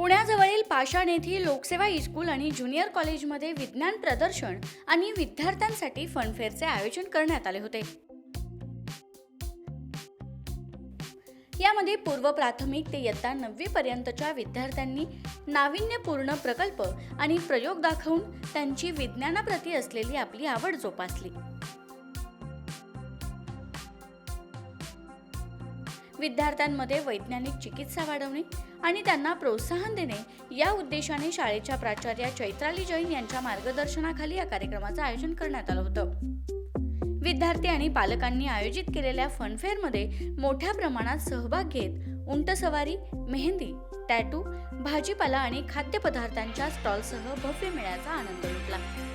पुण्याजवळील पाषाण येथील लोकसेवा इस्कूल आणि ज्युनियर कॉलेजमध्ये विज्ञान प्रदर्शन आणि विद्यार्थ्यांसाठी फनफेअरचे आयोजन करण्यात आले होते. यामध्ये पूर्व प्राथमिक ते इयत्ता नववी पर्यंतच्या विद्यार्थ्यांनी नाविन्यपूर्ण प्रकल्प आणि प्रयोग दाखवून त्यांची विज्ञानाप्रती असलेली आपली आवड जोपासली. विद्यार्थ्यांमध्ये वैज्ञानिक चिकित्सा वाढवणे आणि त्यांना प्रोत्साहन देणे या उद्देशाने शाळेच्या प्राचार्या चैत्राली जैन यांच्या मार्गदर्शनाखाली या कार्यक्रमाचं आयोजन करण्यात आलं होतं. विद्यार्थी आणि पालकांनी आयोजित केलेल्या फनफेअरमध्ये मोठ्या प्रमाणात सहभाग घेत उंटसवारी मेहंदी टॅटू भाजीपाला आणि खाद्यपदार्थांच्या स्टॉलसह भव्य मेळ्याचा आनंद लुटला.